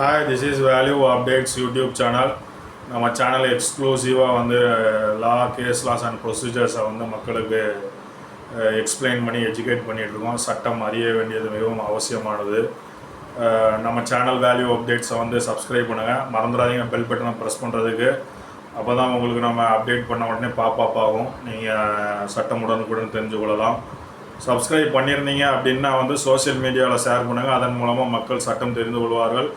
Hi this is value updates YouTube channel நம்ம channel எக்ஸ்க்ளூசிவாக வந்து லா கேஸ் லாஸ் அண்ட் ப்ரொசீஜர்ஸை வந்து மக்களுக்கு எக்ஸ்பிளைன் பண்ணி எஜுகேட் பண்ணிகிட்ருக்கோம் சட்டம் அறிய வேண்டியது மிகவும் அவசியமானது. நம்ம சேனல் வேல்யூ அப்டேட்ஸை வந்து சப்ஸ்கிரைப் பண்ணுங்கள் மறந்துடாதீங்க பெல் பட்டனை ப்ரெஸ் பண்ணுறதுக்கு அப்போ தான் உங்களுக்கு நம்ம அப்டேட் பண்ண உடனே பாப்பாப் ஆகும். நீங்கள் சட்டம் உடனுக்குடன் தெரிஞ்சு கொள்ளலாம். சப்ஸ்கிரைப் பண்ணியிருந்தீங்க அப்படின்னா வந்து சோஷியல் மீடியாவில் ஷேர் பண்ணுங்கள் அதன் மூலமாக மக்கள் சட்டம் தெரிந்து கொள்வார்கள்.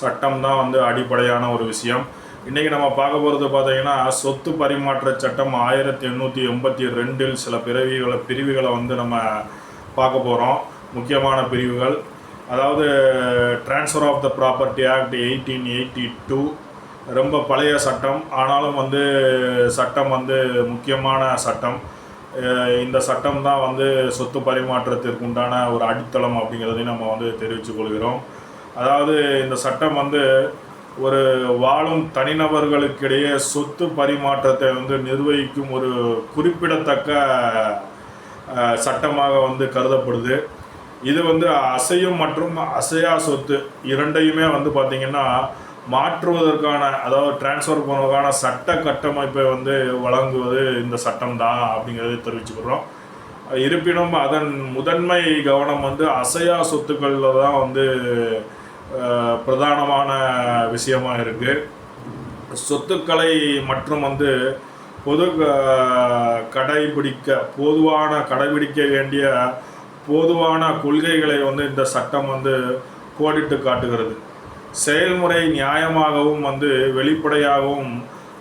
சட்டம் தான் வந்து அடிப்படையான ஒரு விஷயம். இன்றைக்கி நம்ம பார்க்க போகிறது பார்த்தீங்கன்னா சொத்து பரிமாற்ற சட்டம் ஆயிரத்தி எண்ணூற்றி எண்பத்தி ரெண்டில் சில பிரிவுகளை பிரிவுகளை வந்து நம்ம பார்க்க போகிறோம் முக்கியமான பிரிவுகள். அதாவது transfer of the property act eighteen eighty two ரொம்ப பழைய சட்டம். ஆனாலும் வந்து சட்டம் வந்து முக்கியமான சட்டம். இந்த சட்டம் தான் வந்து சொத்து பரிமாற்றத்திற்குண்டான ஒரு அடித்தளம் அப்படிங்கிறதையும் நம்ம வந்து தெரிவித்துக் கொள்கிறோம். அதாவது இந்த சட்டம் வந்து ஒரு வாழும் தனிநபர்களுக்கிடையே சொத்து பரிமாற்றத்தை வந்து நிர்வகிக்கும் ஒரு குறிப்பிடத்தக்க சட்டமாக வந்து கருதப்படுது. இது வந்து அசையும் மற்றும் அசையா சொத்து இரண்டையுமே வந்து பார்த்திங்கன்னா மாற்றுவதற்கான அதாவது டிரான்ஸ்ஃபர் பண்ணுவதற்கான சட்ட கட்டமைப்பை வந்து வழங்குவது இந்த சட்டம் தான் அப்படிங்கிறத தெரிவிச்சுக்கிறோம். இருப்பினும் அதன் முதன்மை கவனம் வந்து அசையா சொத்துக்களில் தான் வந்து பிரதானமான விஷயமாக இருக்குது சொத்துக்களை மற்றும் வந்து பொது கடைபிடிக்க பொதுவான கடைபிடிக்க வேண்டிய பொதுவான கொள்கைகளை வந்து இந்த சட்டம் வந்து கோடிட்டு காட்டுகிறது. செயல்முறை நியாயமாகவும் வந்து வெளிப்படையாகவும்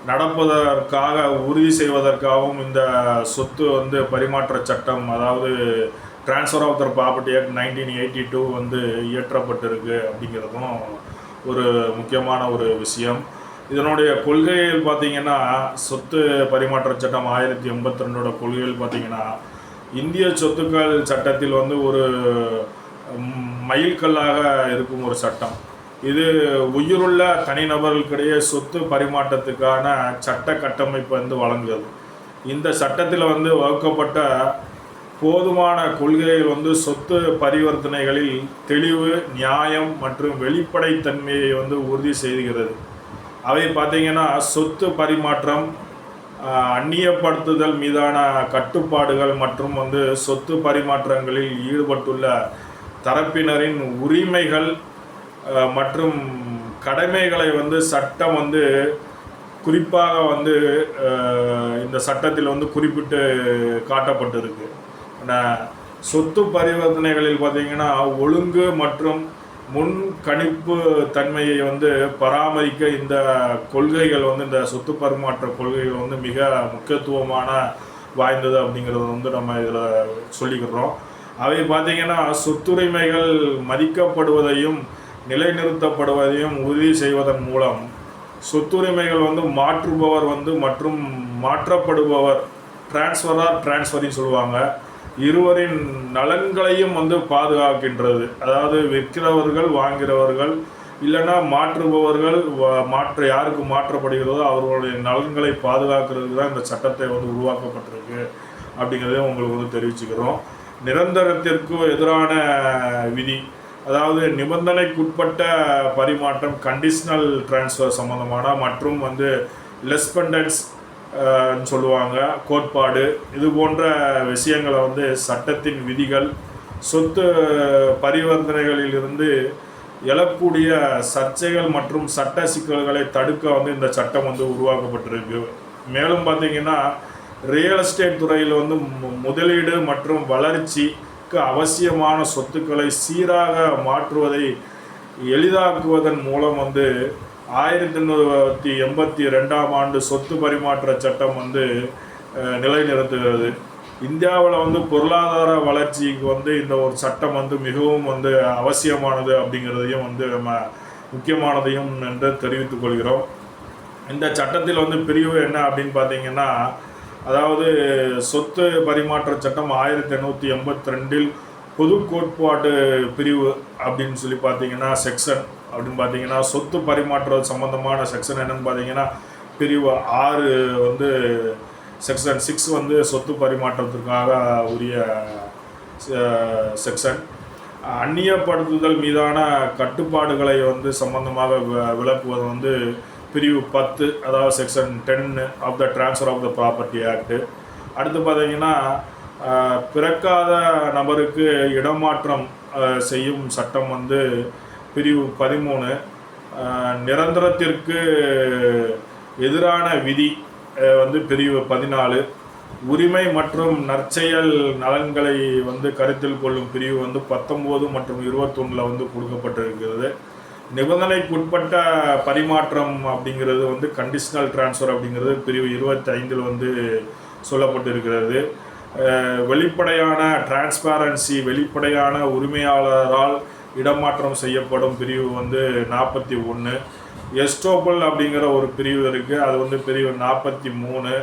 நடப்பதற்காக உறுதி செய்வதற்காகவும் இந்த சொத்து வந்து பரிமாற்ற சட்டம் அதாவது transfer of the property act nineteen eighty two வந்து இயற்றப்பட்டிருக்கு அப்படிங்கிறதும் ஒரு முக்கியமான ஒரு விஷயம். இதனுடைய கொள்கைகள் பார்த்திங்கன்னா சொத்து பரிமாற்ற சட்டம் ஆயிரத்தி எண்பத்தி ரெண்டோட கொள்கைகள் பார்த்திங்கன்னா இந்திய சொத்துக்கள் சட்டத்தில் வந்து ஒரு மயில்கல்லாக இருக்கும் ஒரு சட்டம். இது உயிருள்ள தனிநபர்களுக்கிடையே சொத்து பரிமாற்றத்துக்கான சட்ட கட்டமைப்பு வந்து வழங்குகிறது. இந்த சட்டத்தில் வந்து வகுக்கப்பட்ட போதுமான கொள்கைகள் வந்து சொத்து பரிவர்த்தனைகளில் தெளிவு நியாயம் மற்றும் வெளிப்படைத்தன்மையை வந்து உறுதி செய்கிறது. அவை பார்த்திங்கன்னா சொத்து பரிமாற்றம் அந்நியப்படுத்துதல் மீதான கட்டுப்பாடுகள் மற்றும் வந்து சொத்து பரிமாற்றங்களில் ஈடுபட்டுள்ள தரப்பினரின் உரிமைகள் மற்றும் கடமைகளை வந்து சட்டம் வந்து குறிப்பாக வந்து இந்த சட்டத்தில் வந்து குறிப்பிட்டு காட்டப்பட்டிருக்கு. சொத்து பரிவர்த்தனைகளில் பார்த்தீங்கன்னா ஒழுங்கு மற்றும் முன் கணிப்பு தன்மையை வந்து பராமரிக்க இந்த கொள்கைகள் வந்து இந்த சொத்து பரிமாற்ற கொள்கைகள் வந்து மிக முக்கியத்துவமான வாய்ந்தது அப்படிங்கிறத வந்து நம்ம இதில் சொல்லிக்கிறோம் அவை பார்த்தீங்கன்னா சொத்துரிமைகள் மதிக்கப்படுவதையும் நிலைநிறுத்தப்படுவதையும் உறுதி செய்வதன் மூலம் சொத்துரிமைகள் வந்து மாற்றுபவர் வந்து மற்றும் மாற்றப்படுபவர் டிரான்ஸ்ஃபராக டிரான்ஸ்ஃபரின்னு சொல்லுவாங்க. இருவரின் நலன்களையும் வந்து பாதுகாக்கின்றது. அதாவது விற்கிறவர்கள் வாங்கிறவர்கள் இல்லைன்னா மாற்றுபவர்கள் மாற்று யாருக்கு மாற்றப்படுகிறதோ அவர்களுடைய நலன்களை பாதுகாக்கிறதுக்கு தான் இந்த சட்டத்தை வந்து உருவாக்கப்பட்டிருக்கு அப்படிங்கிறதையும் உங்களுக்கு வந்து தெரிவிச்சுக்கிறோம். நிரந்தரத்திற்கு எதிரான விதி அதாவது நிபந்தனைக்குட்பட்ட பரிமாற்றம் கண்டிஷனல் டிரான்ஸ்ஃபர் சம்மந்தமான மற்றும் வந்து லெஸ்பெண்டன்ஸ் சொல்லுவாங்க. கோட்பாடு. இது போன்ற விஷயங்களை வந்து சட்டத்தின் விதிகள் சொத்து பரிவர்த்தனைகளிலிருந்து எழக்கூடிய சர்ச்சைகள் மற்றும் சட்ட சிக்கல்களை தடுக்க வந்து இந்த சட்டம் வந்து உருவாக்கப்பட்டிருக்கு. மேலும் பார்த்திங்கன்னா ரியல் எஸ்டேட் துறையில் வந்து மு- முதலீடு மற்றும் வளர்ச்சிக்கு அவசியமான சொத்துக்களை சீராக மாற்றுவதை எளிதாக்குவதன் மூலம் வந்து ஆயிரத்தி எண்ணூற்றி எண்பத்தி ரெண்டாம் ஆண்டு சொத்து பரிமாற்ற சட்டம் வந்து நிலைநிறுத்துகிறது. இந்தியாவில் வந்து பொருளாதார வளர்ச்சிக்கு வந்து இந்த ஒரு சட்டம் வந்து மிகவும் வந்து அவசியமானது அப்படிங்கிறதையும் வந்து நம்ம முக்கியமானதையும் என்று தெரிவித்துக் கொள்கிறோம். இந்த சட்டத்தில் வந்து பிரிவு என்ன அப்படின்னு பார்த்தீங்கன்னா அதாவது சொத்து பரிமாற்ற சட்டம் ஆயிரத்தி எண்ணூற்றி எண்பத்தி ரெண்டில் பொது கோட்பாட்டு பிரிவு அப்படின்னு சொல்லி பார்த்தீங்கன்னா செக்ஷன் அப்படின்னு பார்த்தீங்கன்னா சொத்து பரிமாற்றம் சம்பந்தமான செக்ஷன் என்னன்னு பார்த்தீங்கன்னா பிரிவு ஆறு வந்து செக்ஷன் சிக்ஸ் வந்து சொத்து பரிமாற்றத்திற்காக உரிய செக்ஷன் அந்நியப்படுத்துதல் மீதான கட்டுப்பாடுகளை வந்து சம்பந்தமாக விளக்குவது வந்து பிரிவு பத்து அதாவது section ten of the transfer of the property act அடுத்து பார்த்தீங்கன்னா பிறக்காத நபருக்கு இடமாற்றம் செய்யும் சட்டம் வந்து பிரிவு பதிமூணு நிரந்தரத்திற்கு எதிரான விதி வந்து பிரிவு பதினாலு. உரிமை மற்றும் நற்செயல் நலன்களை வந்து கருத்தில் கொள்ளும் பிரிவு வந்து பத்தொம்போது மற்றும் இருபத்தொன்னில் வந்து கொடுக்கப்பட்டிருக்கிறது. நிபந்தனைக்குட்பட்ட பரிமாற்றம் அப்படிங்கிறது வந்து கண்டிஷனல் ட்ரான்ஸ்ஃபர் அப்படிங்கிறது பிரிவு இருபத்தி ஐந்தில் வந்து சொல்லப்பட்டிருக்கிறது. வெளிப்படையான டிரான்ஸ்பாரன்சி வெளிப்படையான உரிமையாளரால் இடமாற்றம் செய்யப்படும் பிரிவு வந்து நாற்பத்தி ஒன்று எஸ்டோபல் அப்படிங்கிற ஒரு பிரிவு இருக்குது அது வந்து பிரிவு நாற்பத்தி மூணு.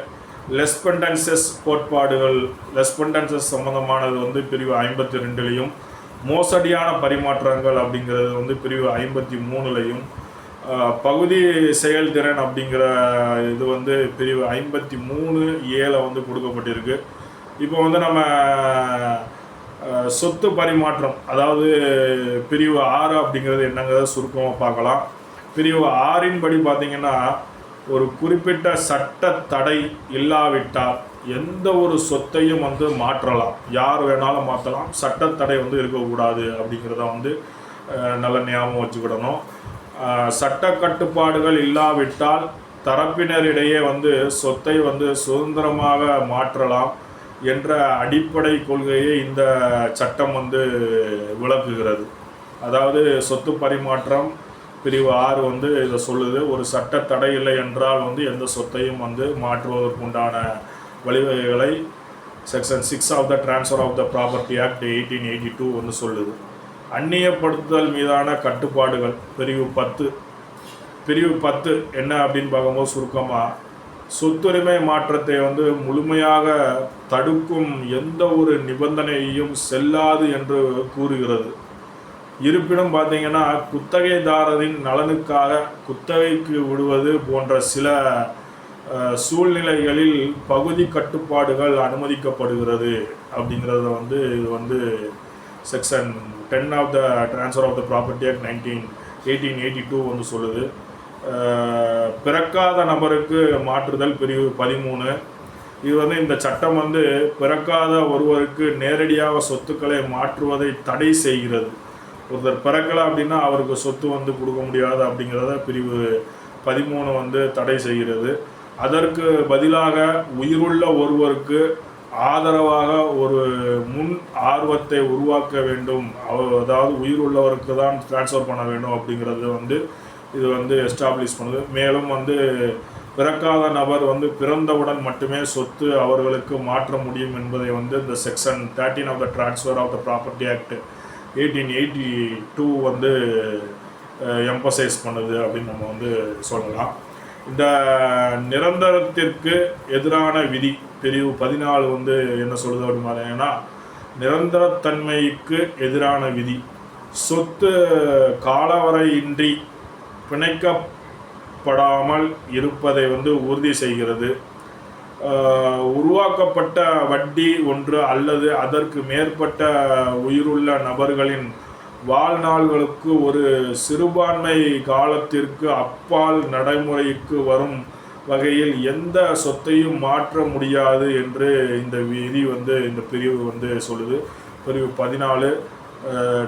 லெஸ்பெண்டன்சஸ் கோட்பாடுகள் லெஸ்பெண்டன்சஸ் சம்மந்தமானது வந்து பிரிவு ஐம்பத்தி ரெண்டுலேயும். மோசடியான பரிமாற்றங்கள் அப்படிங்கிறது வந்து பிரிவு ஐம்பத்தி மூணுலையும். பகுதி செயல்திறன் அப்படிங்கிற இது வந்து பிரிவு ஐம்பத்தி மூணு ஏழை வந்து கொடுக்கப்பட்டிருக்கு. இப்போ வந்து நம்ம சொத்து பரிமாற்றம். அதாவது பிரிவு ஆறு அப்படிங்கிறது என்னங்கிறத சுருக்கமாக பார்க்கலாம். பிரிவு ஆறின் படி பார்த்தீங்கன்னா ஒரு குறிப்பிட்ட சட்ட தடை இல்லாவிட்டால் எந்த ஒரு சொத்தையும் வந்து மாற்றலாம். யார் வேணாலும் மாற்றலாம். சட்ட தடை வந்து இருக்கக்கூடாது அப்படிங்கிறத வந்து நல்ல ஞாபகம் வச்சுக்கிடணும். சட்ட கட்டுப்பாடுகள் இல்லாவிட்டால் தரப்பினரிடையே வந்து சொத்தை வந்து சுதந்திரமாக மாற்றலாம். என்ற அடிப்படை கொள்கையை இந்த சட்டம் வந்து விளக்குகிறது. அதாவது சொத்து பரிமாற்றம் பிரிவு ஆறு வந்து இதை சொல்லுது. ஒரு சட்ட தடை இல்லை என்றால் வந்து எந்த சொத்தையும் வந்து மாற்றுவதற்குண்டான வழிவகைகளை section six of the transfer of the property act eighteen eighty two வந்து சொல்லுது. அந்நியப்படுத்துதல் மீதான கட்டுப்பாடுகள். பிரிவு பத்து. பிரிவு பத்து என்ன அப்படின்னு பார்க்கும்போது சுருக்கமாக சொத்துரிமை மாற்றத்தை வந்து முழுமையாக தடுக்கும் எந்த ஒரு நிபந்தனையையும் செல்லாது என்று கூறுகிறது. இருப்பினும் பார்த்தீங்கன்னா குத்தகைதாரரின் நலனுக்காக குத்தகைக்கு விடுவது போன்ற சில சூழ்நிலைகளில் பகுதி கட்டுப்பாடுகள் அனுமதிக்கப்படுகிறது அப்படிங்கிறத வந்து இது வந்து section ten of the transfer of the property act nineteen eighteen eighty two வந்து சொல்லுது. பிறக்காத நபருக்கு மாற்றுதல் பிரிவு பதிமூணு. இது வந்து இந்த சட்டம் வந்து பிறக்காத ஒருவருக்கு நேரடியாக சொத்துக்களை மாற்றுவதை தடை செய்கிறது. ஒருத்தர் பிறக்கலை அப்படின்னா அவருக்கு சொத்து வந்து கொடுக்க முடியாது அப்படிங்கிறத பிரிவு பதிமூணு வந்து தடை செய்கிறது. அதற்கு பதிலாக உயிருள்ள ஒருவருக்கு ஆதரவாக ஒரு முன் ஆர்வத்தை உருவாக்க வேண்டும். அவ- அதாவது உயிருள்ளவருக்கு தான் ட்ரான்ஸ்ஃபர் பண்ண வேண்டும் அப்படிங்கிறது வந்து இது வந்து எஸ்டாப்ளிஷ் பண்ணுது. மேலும் வந்து பிறக்காத நபர் வந்து பிறந்தவுடன் மட்டுமே சொத்து அவர்களுக்கு மாற்ற முடியும் என்பதை வந்து இந்த section thirteen of the transfer of the property act eighteen eighty two வந்து எம்பசைஸ் பண்ணுது அப்படின்னு நம்ம வந்து சொல்லலாம். இந்த நிரந்தரத்திற்கு எதிரான விதி பிரிவு பதினாலு வந்து என்ன சொல்லுது அப்படின்னு பார்த்தீங்கன்னா நிரந்தரத்தன்மைக்கு எதிரான விதி. சொத்து காலவரையின்றி பிணைக்கப்படாமல் இருப்பதை வந்து உறுதி செய்கிறது. உருவாக்கப்பட்ட வட்டி ஒன்று அல்லது அதற்கு மேற்பட்ட உயிருள்ள நபர்களின் வாழ்நாள்களுக்கு ஒரு சிறுபான்மை காலத்திற்கு அப்பால் நடைமுறைக்கு வரும் வகையில் எந்த சொத்தையும் மாற்ற முடியாது என்று இந்த விதி வந்து இந்த பிரிவு வந்து சொல்லுது. பிரிவு பதினாலு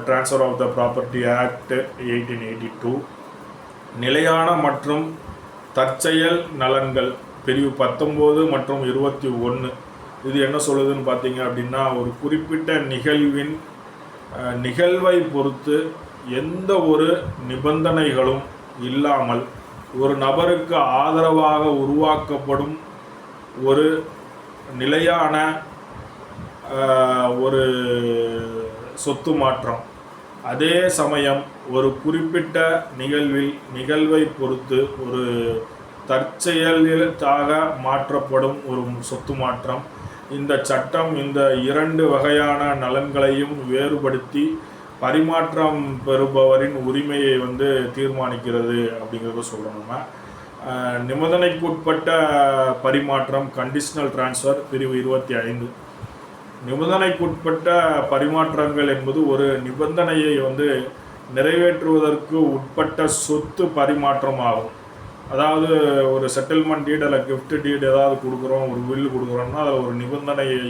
transfer of the property act eighteen eighty two நிலையான மற்றும் தற்செயல் நலன்கள். பிரிவு பத்தொம்போது மற்றும் இருபத்தி ஒன்று இது என்ன சொல்லுதுன்னு பார்த்தீங்க அப்படின்னா ஒரு குறிப்பிட்ட நிகழ்வின் நிகழ்வை பொறுத்து எந்த ஒரு நிபந்தனைகளும் இல்லாமல் ஒரு நபருக்கு ஆதரவாக உருவாக்கப்படும் ஒரு நிலையான ஒரு சொத்து மாற்றம். அதே சமயம் ஒரு குறிப்பிட்ட நிகழ்வில் நிகழ்வை பொறுத்து ஒரு தற்செயலாக மாற்றப்படும் ஒரு சொத்து மாற்றம். இந்த சட்டம் இந்த இரண்டு வகையான நலன்களையும் வேறுபடுத்தி பரிமாற்றம் பெறுபவரின் உரிமையை வந்து தீர்மானிக்கிறது அப்படிங்கிறத சொல்கிறோம் நிபந்தனைக்குட்பட்ட பரிமாற்றம் கண்டிஷனல் ட்ரான்ஸ்ஃபர் பிரிவு இருபத்தி ஐந்து. நிபந்தனைக்குட்பட்ட பரிமாற்றங்கள் என்பது ஒரு நிபந்தனையை வந்து நிறைவேற்றுவதற்கு உட்பட்ட சொத்து பரிமாற்றம் ஆகும் அதாவது ஒரு செட்டில்மெண்ட் டீட் அல்ல கிஃப்ட் டீட் ஏதாவது கொடுக்குறோம் ஒரு வில் கொடுக்குறோம்னா அதில் ஒரு நிபந்தனையை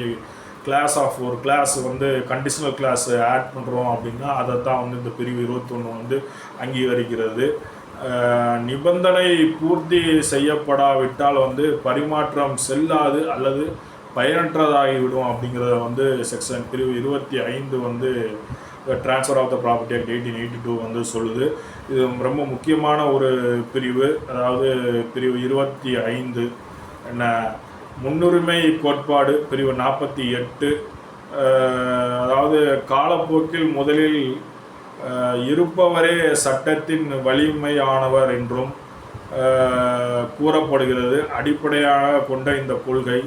கிளாஸ் ஆஃப் ஒரு கிளாஸ் வந்து கண்டிஷனல் கிளாஸ் ஆட் பண்ணுறோம் அப்படின்னா அதை தான் வந்து இந்த பிரிவு இருபத்தொன்று வந்து அங்கீகரிக்கிறது. நிபந்தனை பூர்த்தி செய்யப்படாவிட்டால் வந்து பரிமாற்றம் செல்லாது அல்லது பயனற்றதாகிவிடும் அப்படிங்கிறத வந்து செக்ஷன் பிரிவு இருபத்தி ஐந்து வந்து transfer of the property act eighteen eighty two வந்து சொல்லுது. இது ரொம்ப முக்கியமான ஒரு பிரிவு. அதாவது பிரிவு இருபத்தி ஐந்து என்ன முன்னுரிமை கோட்பாடு பிரிவு நாற்பத்தி எட்டு அதாவது காலப்போக்கில் முதலில் இருப்பவரே சட்டத்தின் வலிமையானவர் என்றும் கூறப்படுகிறது. அடிப்படையாக கொண்ட இந்த கொள்கை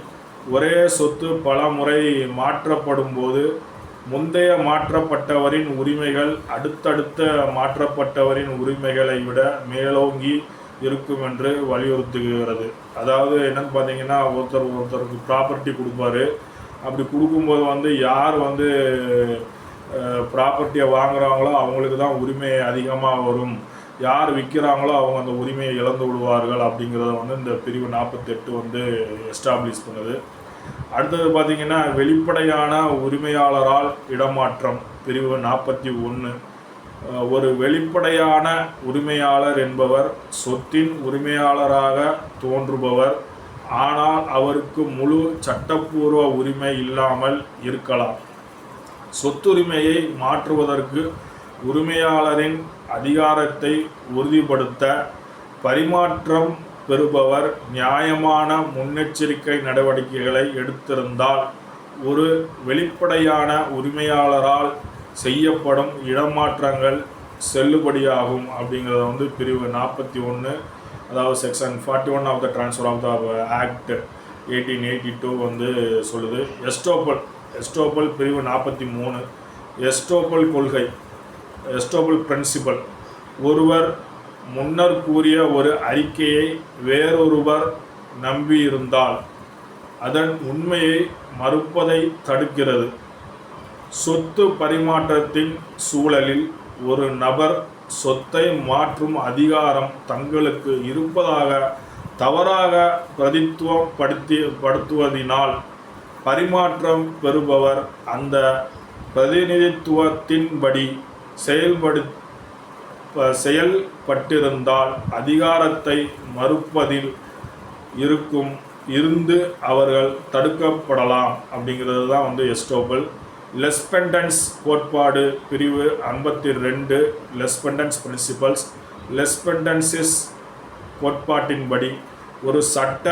ஒரே சொத்து பல முறை மாற்றப்படும் போது முந்தைய மாற்றப்பட்டவரின் உரிமைகள் அடுத்தடுத்த மாற்றப்பட்டவரின் உரிமைகளை விட மேலோங்கி இருக்கும் என்று வலியுறுத்துகிறது. அதாவது என்னன்னு பார்த்தீங்கன்னா ஒருத்தர் ஒருத்தருக்கு ப்ராப்பர்ட்டி கொடுப்பாரு. அப்படி கொடுக்கும்போது வந்து யார் வந்து ப்ராப்பர்ட்டியை வாங்குறாங்களோ அவங்களுக்கு தான் உரிமை அதிகமாக வரும். யார் விற்கிறாங்களோ அவங்க அந்த உரிமையை இழந்து விடுவார்கள் அப்படிங்கிறத வந்து இந்த பிரிவு நாற்பத்தெட்டு வந்து எஸ்டாப்ளிஷ் பண்ணுது. அடுத்தது பார்த்திங்கன்னா வெளிப்படையான உரிமையாளரால் இடமாற்றம் பிரிவு நாற்பத்தி ஒன்று. ஒரு வெளிப்படையான உரிமையாளர் என்பவர் சொத்தின் உரிமையாளராக தோன்றுபவர். ஆனால் அவருக்கு முழு சட்டப்பூர்வ உரிமை இல்லாமல் இருக்கலாம். சொத்துரிமையை மாற்றுவதற்கு உரிமையாளரின் அதிகாரத்தை உறுதிப்படுத்த பரிமாற்றம் பெறுபவர் நியாயமான முன்னெச்சரிக்கை நடவடிக்கைகளை எடுத்திருந்தால் ஒரு வெளிப்படையான உரிமையாளரால் செய்யப்படும் இடமாற்றங்கள் செல்லுபடியாகும் அப்படிங்கிறத வந்து பிரிவு நாற்பத்தி ஒன்று அதாவது section forty one of the transfer of the act eighteen eighty two வந்து சொல்லுது. எஸ்டோப்பல் எஸ்டோப்பல் பிரிவு நாற்பத்தி மூணு. எஸ்டோப்பல் கொள்கை. Estoppel principle. ஒருவர் முன்னர் கூறிய ஒரு அறிக்கையை வேறொருவர் நம்பியிருந்தால் அதன் உண்மையை மறுப்பதை தடுக்கிறது. சொத்து பரிமாற்றத்தின் சூழலில் ஒரு நபர் சொத்தை மாற்றும் அதிகாரம் தங்களுக்கு இருப்பதாக தவறாக பிரதித்துவப்படுத்தி படுத்துவதினால் பரிமாற்றம் பெறுபவர் அந்த பிரதிநிதித்துவத்தின்படி செயல்படு ப- செயல்பட்டிருந்தால் அதிகாரத்தை மறுப்பதில் இருக்கும் இருந்து அவர்கள் தடுக்கப்படலாம் அப்படிங்கிறது தான் வந்து எஸ்டோபல். லெஸ்பெண்டன்ஸ் கோட்பாடு பிரிவு ஐம்பத்தி ரெண்டு லெஸ்பெண்டன்ஸ் பிரின்சிபல்ஸ். லெஸ்பெண்டன்சிஸ் கோட்பாட்டின்படி ஒரு சட்ட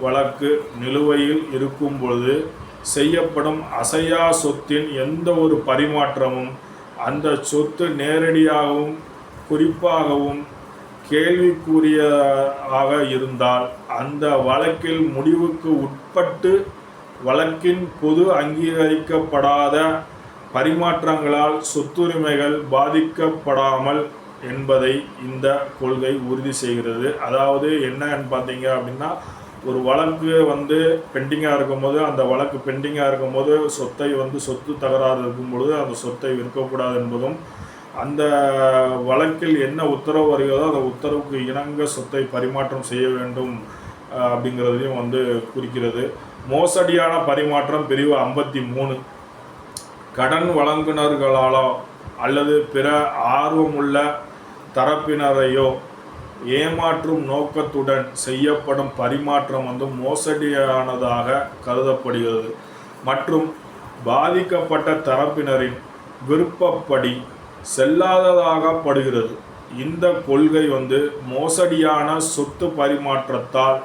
வழக்கு நிலுவையில் இருக்கும் பொழுது செய்யப்படும் அசையா சொத்தின் எந்த ஒரு பரிமாற்றமும் அந்த சொத்து நேரடியாகவும் குறிப்பாகவும் கேள்விக்குரியதாக இருந்தால் அந்த வழக்கில் முடிவுக்கு உட்பட்டு வழக்கின் பொது அங்கீகரிக்கப்படாத பரிமாற்றங்களால் சொத்துரிமைகள் பாதிக்கப்படாமல் என்பதை இந்த கொள்கை உறுதி செய்கிறது. அதாவது என்னன்னு பார்த்தீங்க அப்படின்னா ஒரு வழக்கு வந்து பெண்டிங்காக இருக்கும்போது அந்த வழக்கு பெண்டிங்காக இருக்கும்போது சொத்தை வந்து சொத்து தகராறு இருக்கும் பொழுது அந்த சொத்தை விற்கக்கூடாது என்பதும் அந்த வழக்கில் என்ன உத்தரவு வருகிறதோ அந்த உத்தரவுக்கு இணங்க சொத்தை பரிமாற்றம் செய்ய வேண்டும் அப்படிங்கிறதையும் வந்து குறிக்கிறது. மோசடியான பரிமாற்றம் பிரிவு ஐம்பத்தி மூணு. கடன் வழங்குனர்களாலோ அல்லது பிற ஆர்வமுள்ள தரப்பினரையோ ஏமாற்றும் நோக்கத்துடன் செய்யப்படும் பரிமாற்றம் வந்து மோசடியானதாக கருதப்படுகிறது. மற்றும் பாதிக்கப்பட்ட தரப்பினரின் விருப்பப்படி செல்லாததாகப்படுகிறது. இந்த கொள்கை வந்து மோசடியான சொத்து பரிமாற்றத்தால்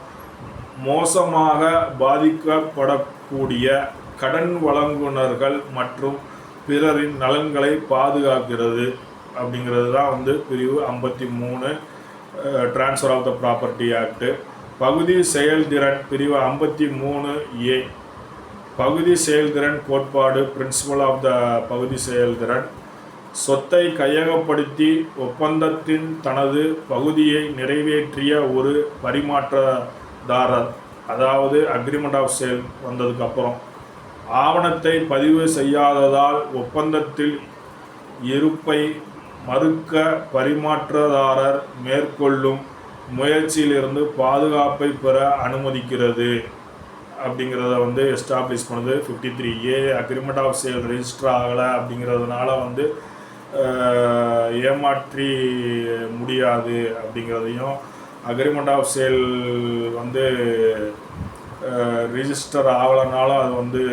மோசமாக பாதிக்கப்படக்கூடிய கடன் வழங்குனர்கள் மற்றும் பிறரின் நலன்களை பாதுகாக்கிறது. அப்படிங்கிறது தான் வந்து பிரிவு ஐம்பத்தி மூணு transfer of the property act பகுதி செயல்திறன் பிரிவு ஐம்பத்தி மூணு ஏ. பகுதி செயல்திறன் கோட்பாடு பிரின்சிபல் ஆஃப் த பகுதி செயல்திறன். சொத்தை கையகப்படுத்தி ஒப்பந்தத்தின் தனது பகுதியை நிறைவேற்றிய ஒரு பரிமாற்றதாரர் அதாவது அக்ரிமெண்ட் ஆஃப் சேல் வந்ததுக்கப்புறம். ஆவணத்தை பதிவு செய்யாததால் ஒப்பந்தத்தில் இருப்பை மறுக்க பரிமாற்றதாரர் மேற்கொள்ளும் முயற்சியிலிருந்து பாதுகாப்பை பெற அனுமதிக்கிறது. அப்படிங்கிறத வந்து எஸ்டாப்ளிஷ் பண்ணுது fifty three A agreement of sale register ஆகலை அப்படிங்கிறதுனால வந்து ஏமாற்றி முடியாது அப்படிங்கிறதையும் அக்ரிமெண்ட் ஆஃப் சேல் வந்து ரிஜிஸ்டர் ஆகலைனாலும் அது வந்து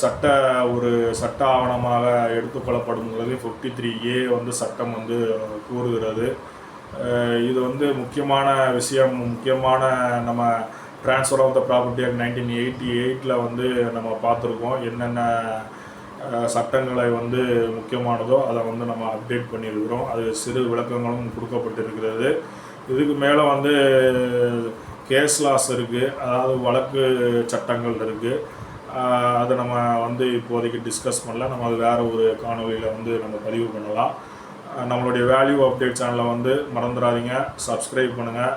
சட்ட ஒரு சட்ட ஆவணமாக எடுத்துக்கொள்ளப்படுங்கிறது ஃபிஃப்டி த்ரீ ஏ வந்து சட்டம் வந்து கூறுகிறது. இது வந்து முக்கியமான விஷயம் முக்கியமான நம்ம transfer of the property act nineteen eighty எயிட்டில் வந்து நம்ம பார்த்துருக்கோம். என்னென்ன சட்டங்களை வந்து முக்கியமானதோ அதை வந்து நம்ம அப்டேட் பண்ணியிருக்கிறோம். அது சிறு விளக்கங்களும் கொடுக்கப்பட்டிருக்கிறது. இதுக்கு மேலே வந்து கேஸ் லாஸ் இருக்குது அதாவது வழக்கு சட்டங்கள் இருக்குது அதை நம்ம வந்து இப்போதைக்கு டிஸ்கஸ் பண்ணல. நம்ம அது வேறு ஒரு காணொலியில் வந்து நம்ம பதிவு பண்ணலாம். நம்மளுடைய வேல்யூ அப்டேட் சேனலை வந்து மறந்துடாதீங்க. சப்ஸ்கிரைப் பண்ணுங்கள்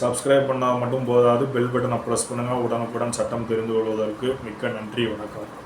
சப்ஸ்கிரைப் பண்ணால் மட்டும் போதாது. பெல் பட்டனை ப்ரெஸ் பண்ணுங்கள் உடனுக்குடன் சட்டம் தெரிந்து கொள்வதற்கு மிக்க நன்றி. வணக்கம்.